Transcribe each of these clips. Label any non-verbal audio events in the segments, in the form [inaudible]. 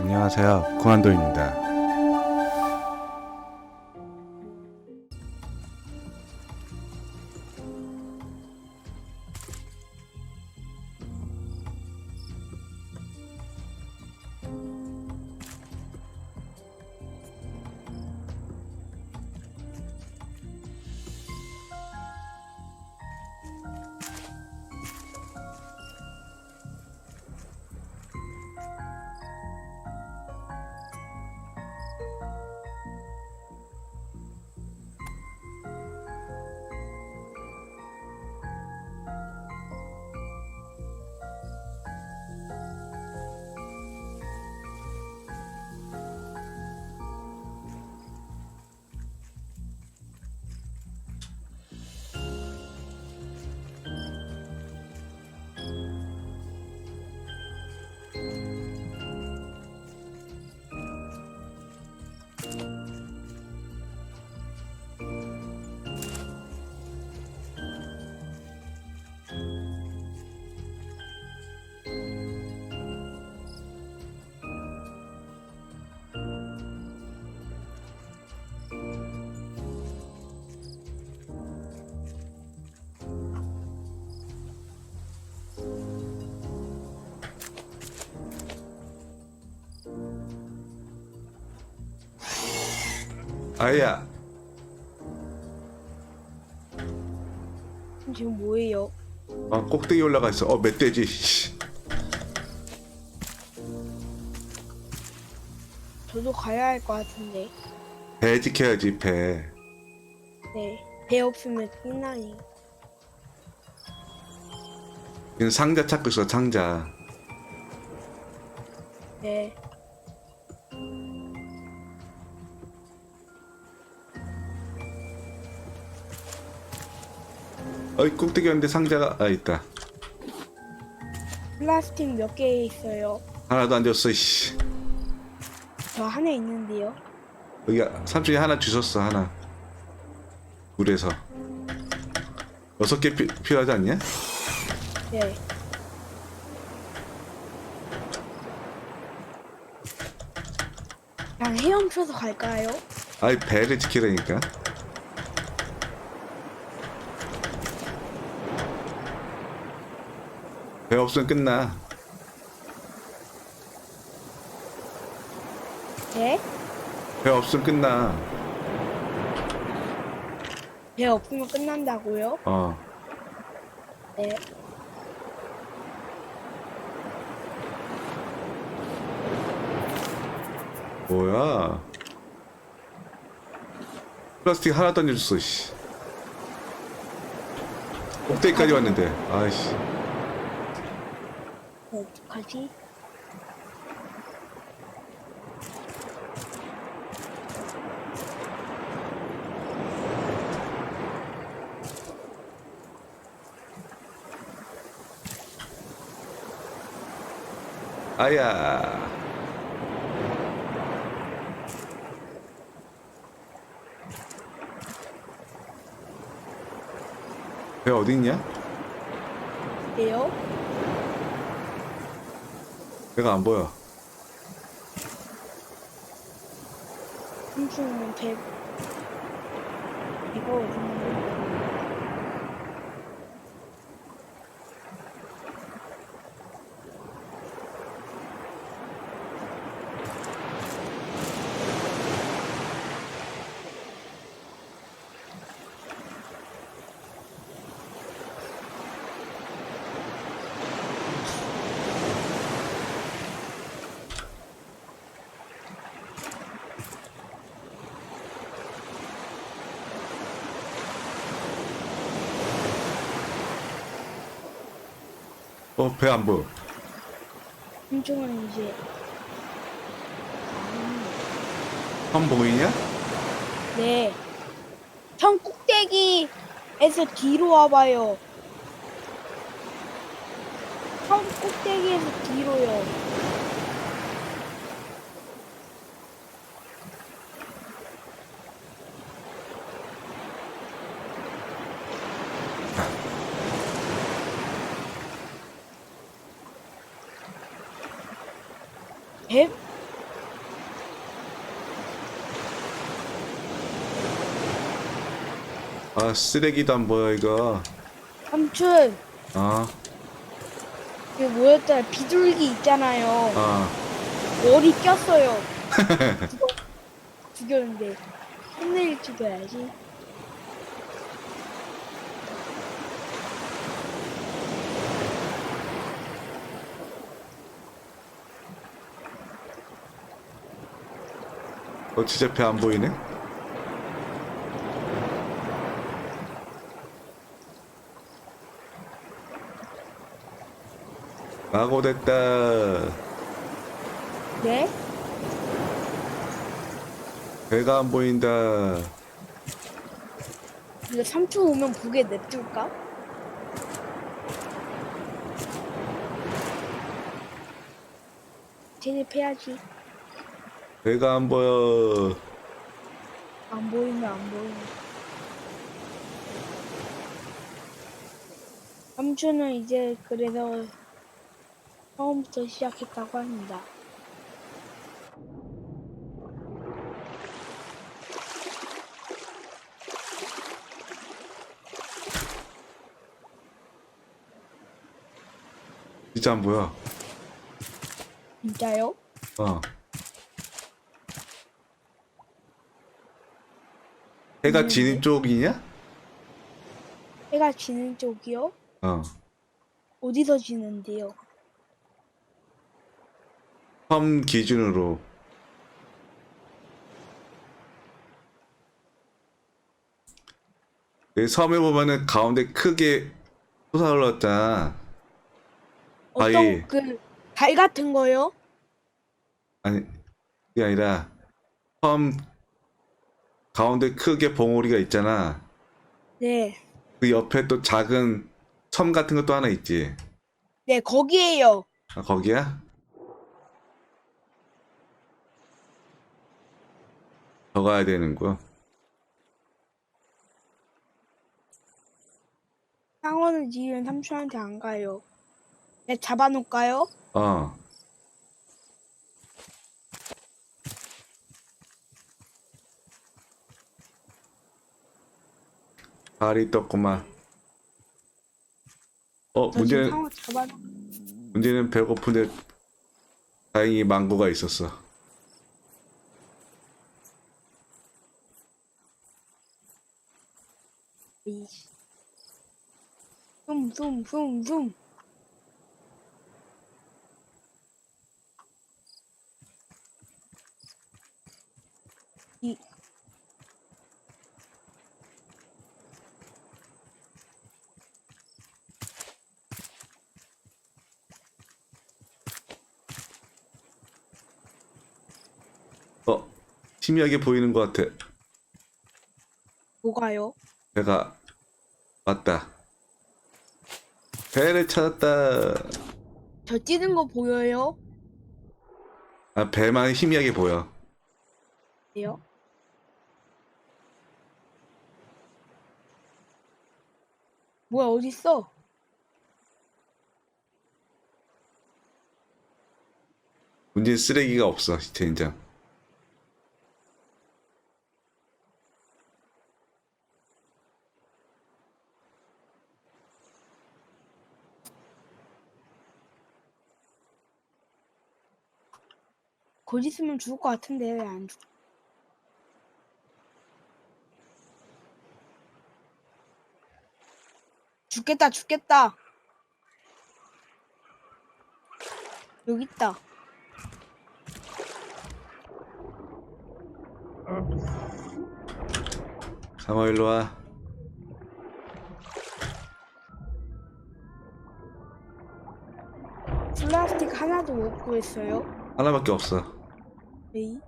안녕하세요. 고난도입니다. 아야, 지금 뭐예요? 아, 꼭대기 올라가 있어. 어, 멧돼지. 씨. 저도 가야 할 것 같은데. 배 지켜야지, 배. 네. 배 없으면 끝나니. 지금 상자 찾고 있어, 상자. 네. 어이, 꼭대기였는데 상자가, 아, 있다. 플라스틱 몇 개 있어요? 하나도 안 줬어, 씨. 저 하나 있는데요. 여기 삼촌이 하나 주셨어, 하나. 물에서. 여섯 개 피, 필요하지 않냐? 네. 그냥 헤엄쳐서 갈까요? 아이, 배를 지키라니까. 배 없으면 끝나. 네? 배 없으면 끝나. 배 없으면 끝난다고요? 어. 네. 뭐야? 플라스틱 하나 던져줬어, 씨. 꼭대기까지 왔는데, 아이씨. 네, 어떡하지? 아야. 배 어디 있냐? 네요? 배가 안 보여. 삼촌은 배... 배가 어, 배 안 보여. 삼촌은 이제... 선 보이냐? 네. 형 꼭대기에서 뒤로 와봐요. 형 꼭대기에서 뒤로요. 배 아안 보여 이거 삼촌 어? 그 뭐였더라 비둘기 있잖아요. 어 머리 꼈어요. [laughs] 죽어, 죽였는데 혼낼 죽여야지. 어 진짜 배 안 보이네 마고 됐다 네? 배가 안 보인다 이거 삼촌 오면 보게 냅둘까? 진입해야지. 배가 안 보여 안 보이면 안 보이면. 삼촌은 이제 그래서 처음부터 시작했다고 합니다. 진짜 안 보여 진짜요? 어 해가 지는 쪽이냐? 해가 지는 쪽이요? 어 어디서 지는데요? 섬 기준으로 그 섬에 보면은 가운데 크게 솟아올랐잖아 바위. 어떤 그달 같은 거요? 아니 그게 아니라 섬 가운데 크게 봉우리가 있잖아 네. 그 옆에 또 작은 섬 같은 것도 하나 있지 네, 거기에요. 아, 거기야? 더 가야 되는구나 상어는 지금 삼촌한테 안 가요. 네, 잡아놓을까요? 어 발이 떴구만 어 저 지금 문제는 상어 잡아 문제는 배고픈데 다행히 망고가 있었어 쏨쏨쏨쏨 이. 어 희미하게 보이는 것 같아. 뭐가요? 배가 왔다 배를 찾았다 저 찌는 거 보여요? 아 배만 희미하게 보여 네요? 뭐야 어딨어? 문제는 쓰레기가 없어 젠장 곧 있으면 죽을 것 같은데 왜 안 죽? 죽겠다 죽겠다. 여기 있다. 상어 일로 와. 플라스틱 하나도 못 구했어요? 하나밖에 없어 에이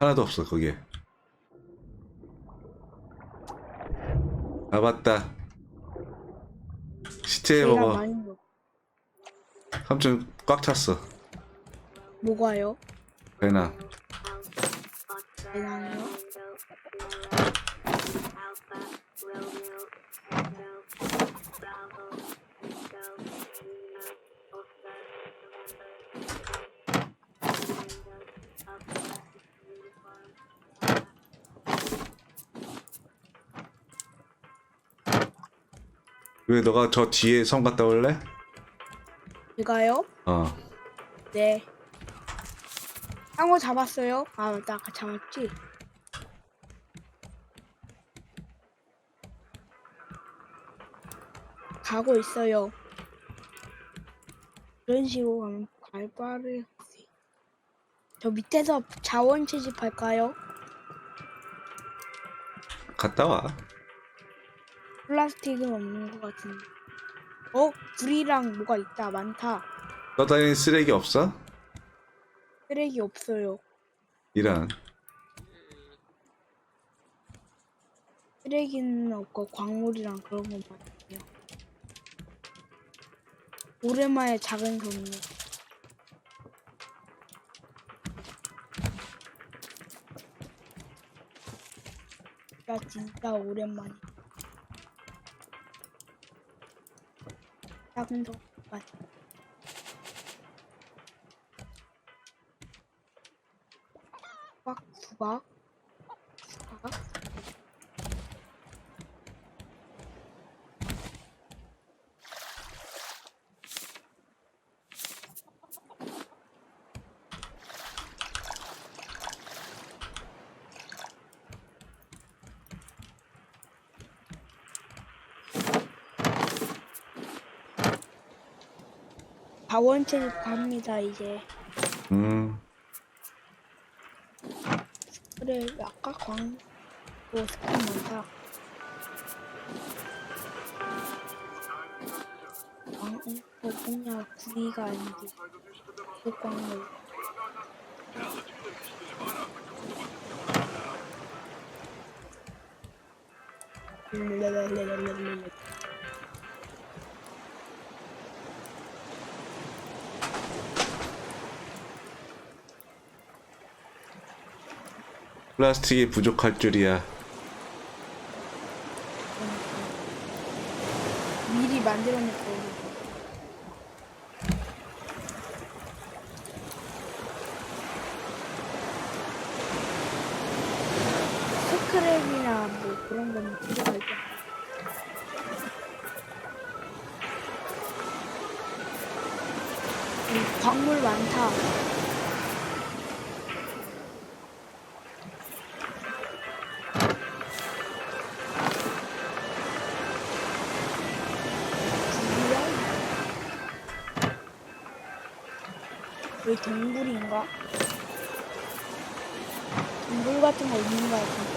하나도 없어 거기에. 잡았다. 시체 제가 먹어. 많이 먹 삼촌 꽉 찼어. 뭐가요? 배나. 대단해 왜 너가 저 뒤에 섬 갔다 올래? 제가요? 어. 네. 상어 잡았어요? 아, 나 아까 잡았지? 가고 있어요. 이런 식으로 가면 하지. 저 밑에서 자원 채집할까요? 갔다 와. 플라스틱은 없는 것 같은데. 어? 불이랑 뭐가 있다. 많다. 떠다니는 쓰레기 없어? 쓰레기 없어요. 이런. 쓰레기는 없고 광물이랑 그런 것만 있네요. 오랜만에 작은 섬이요. 야 진짜 오랜만에 작은. 수박 수박 수박 자원 채집합니다 이제. 음. 그래 아까 광뭐 스킨 많다 광 어, 뭐냐 구리가 아니지. 그 광물 랄랄랄랄랄랄 플라스틱이 부족할 줄이야. 미리 만들어 놓고 여기 동굴인가? 동굴 같은 거 있는 거 같은데.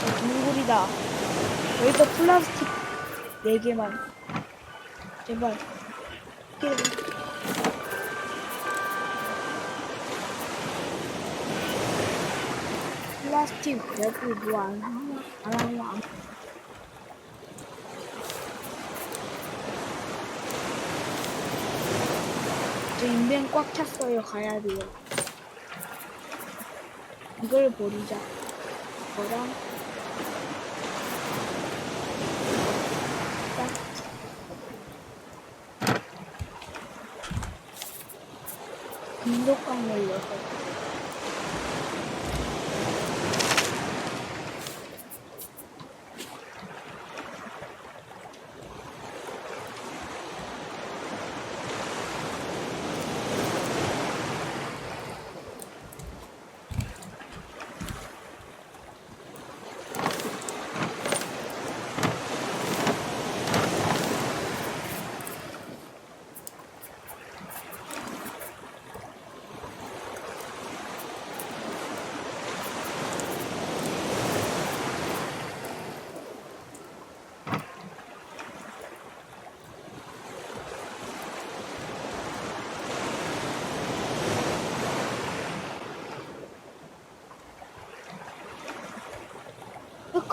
어, 동굴이다. 여기서 플라스틱 4개만. 제발. 플라스틱 랩을 뭐안 하나? 안 하고 안저 인벤 꽉 찼어요. 가야 돼요. 이걸 버리자. 이거랑 딱. 금속광 열려서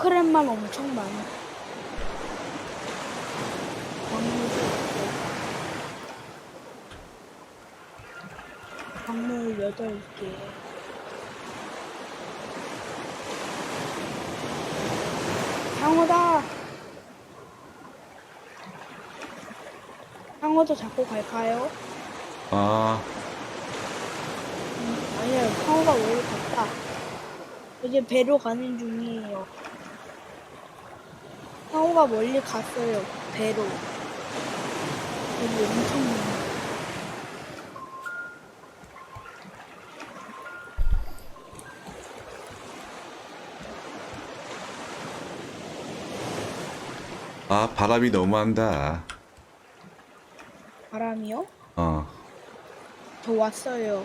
크랩만 엄청 많아. 광물도 있고. 광물 8개. 상어다! 상어도 잡고 갈까요? 아, 아니요, 상어가 원래 갔다. 이제 배로 가는 중이에요. 상어가 멀리 갔어요. 배로. 배로 엄청 많아. 아 바람이 너무한다. 바람이요? 어, 저 왔어요.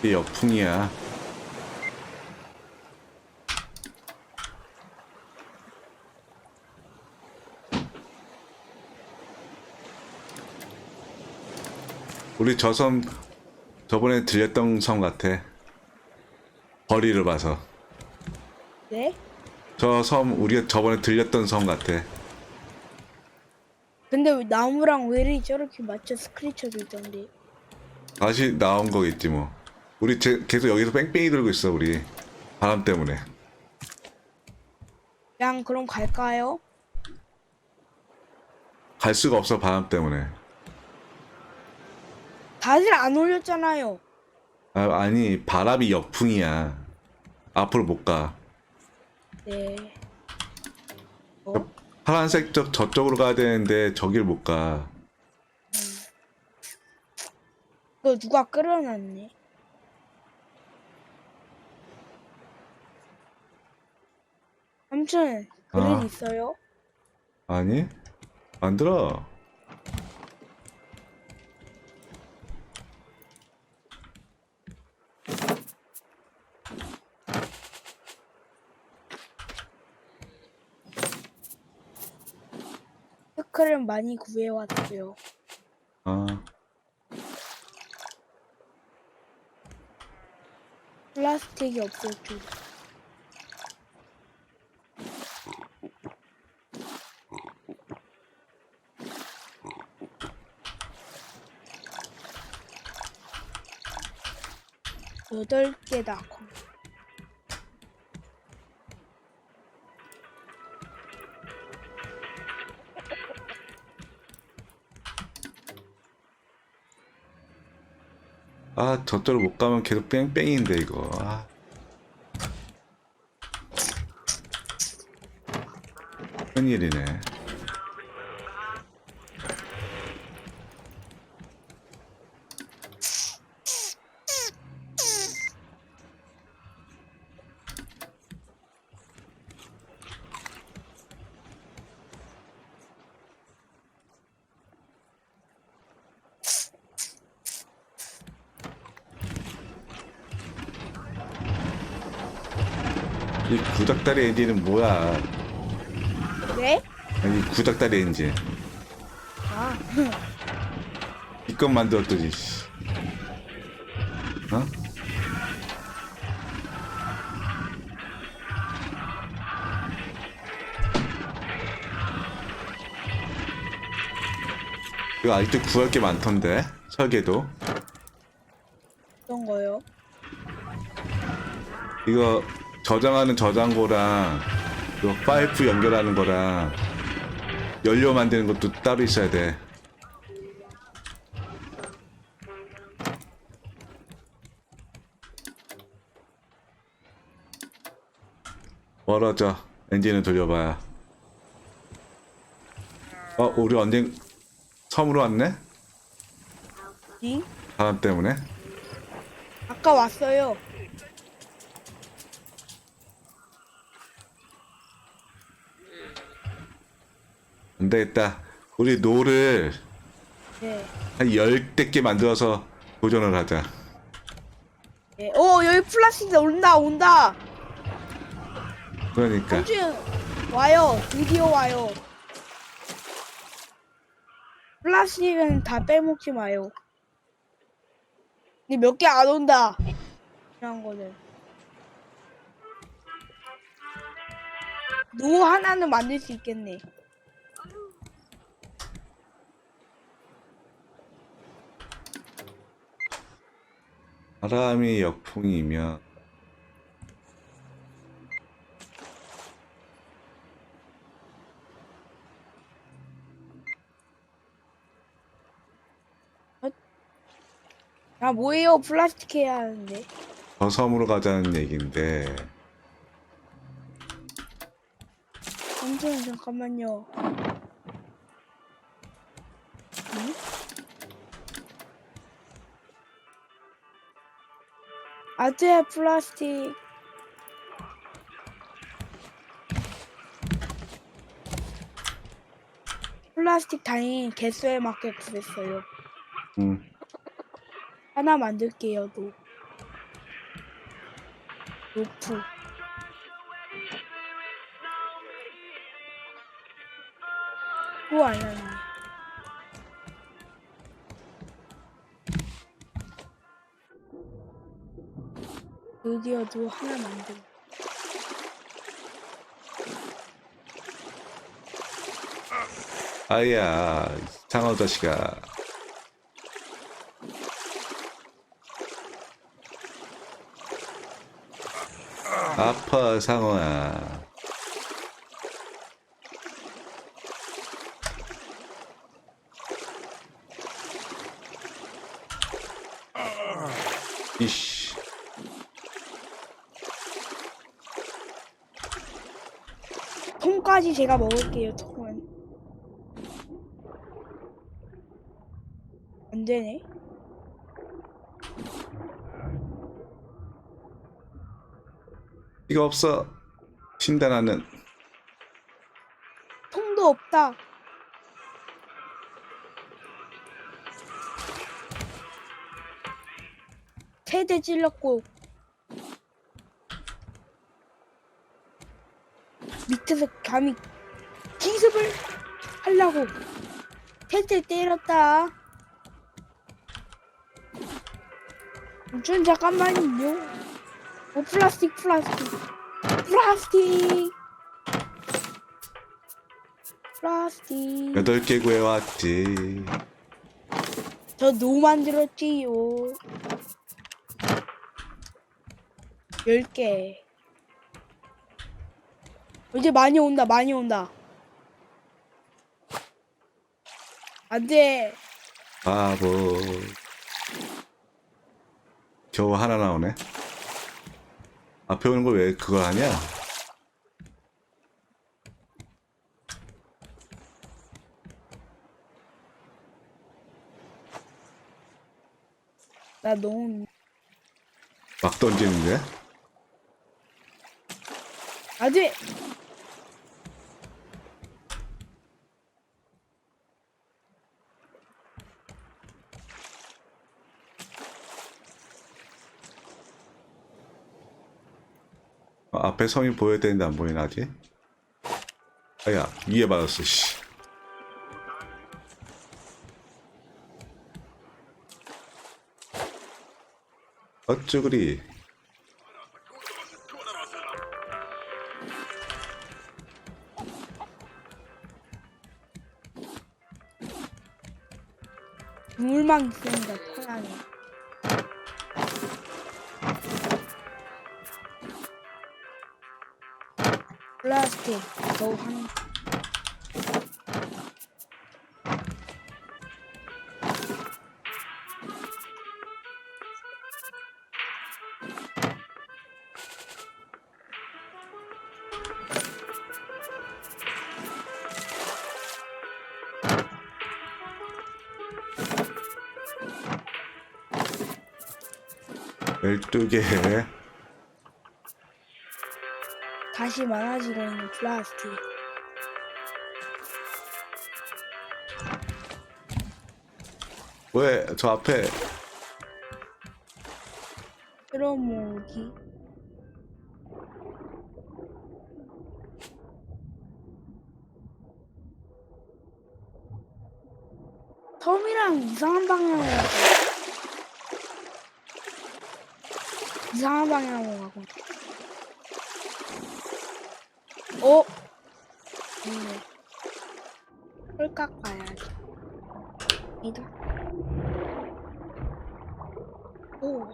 이게 역풍이야. 우리 저 섬 저번에 들렸던 섬 같아. 거리를 봐서. 네? 저 섬 우리가 저번에 들렸던 섬 같아. 근데 왜 나무랑 왜 이리 저렇게 맞춰 스크래쳐도 있던데. 다시 나온 거겠지 뭐. 우리 제- 계속 여기서 뺑뺑이 돌고 있어 우리 바람 때문에. 그냥 그럼 갈까요? 갈 수가 없어 바람 때문에. 다들 안 올렸잖아요. 아, 아니 바람이 역풍이야. 앞으로 못 가. 네. 어? 파란색 저 저쪽으로 가야 되는데 저길 못 가. 이거 누가 끌어놨네. 삼촌, 그릇 아. 있어요? 아니 만들어. 스크를 많이 구해왔어요. 아 플라스틱이 없었죠. 여덟 개다. 아, 저쪽으로 못 가면 계속 뺑뺑인데 이거. 아. 큰일이네. 이 구닥다리 엔진은 뭐야? 네? 아니, 이 구닥다리 엔진. 아, [laughs] 이것 만들었더니. 씨. 어? 이거 아직도 구할 게 많던데 설계도 어떤 거요? 이거 저장하는 저장고랑 이거 파이프 연결하는 거랑 연료 만드는 것도 따로 있어야 돼. 멀어져. 엔진을 돌려봐야. 어, 우리 언젠 섬으로 왔네? 이? 바람 때문에. 아까 왔어요. 안 되겠다. 우리 노를 네. 한 열댓 개 만들어서 도전을 하자. 네. 오, 여기 플라스틱 온다, 온다. 그러니까. 삼촌, 와요. 드디어 와요. 플라스틱은 다 빼먹지 마요. 근데 몇 개 안 온다. 이런 거는. 노 하나는 만들 수 있겠네. 바람이 역풍이면 아 뭐예요? 플라스틱 해야 하는데. 저 섬으로 가자는 얘기인데 잠시만 잠깐만요. 아재 플라스틱. 플라스틱 다행히 개수에 맞게 구했어요. 음, 하나 만들게요, 도. 로프. 또 알렸네. 드디어도 하나 만들. 아야 장어 자식아 아파 상어야. 이씨 통까지 제가 먹을게요, 통은. 안 되네. 이거 없어 신단하는 통도 없다. 세대 찔렀고 밑에서 감히 기습을 하려고 세대 때렸다. 준 잠깐만요. 오 플라스틱 플라스틱. 플라스틱. 플라스틱. 여덟 개 구해왔지. 저노 만들었지요. 10개 이제 많이 온다 많이 온다. 안 돼. 바보. 겨우 하나 나오네. 앞에 오는 걸 왜 그걸 하냐 나 너무 막 던지는데? 안돼 앞에 섬이 보여야 되는데 안 보이나 아직? 아야 위에 맞았어 씨. 어쭈 그리. 물만 있으니까 편하 네 플라스틱 겨우 한 열두 개 다시 많아지고 있는 플라스틱 왜 저 앞에? 끌어모으기. 섬이랑 이상한 방향으로 가고. 이상한 방향으로 가고 어? 홀깍 가야지. 이다 오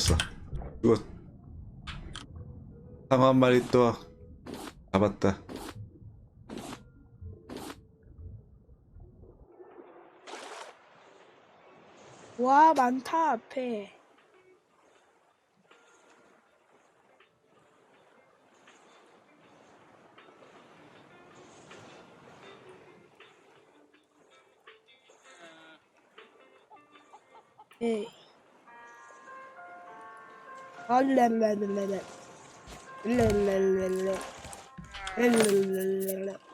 됐어. 이거 상어 한 마리 또 잡았다. 와 많다 앞에. 에 이. 알레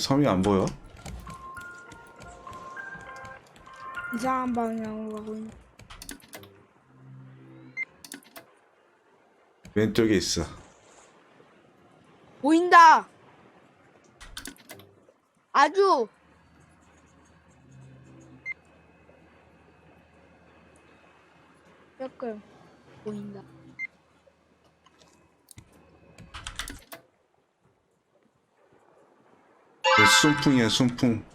섬이 안 보여? 이상한 방향으로 가고 있는. 왼쪽에 있어. 보인다. 아주 조금 보인다. 그 순풍이야 순풍.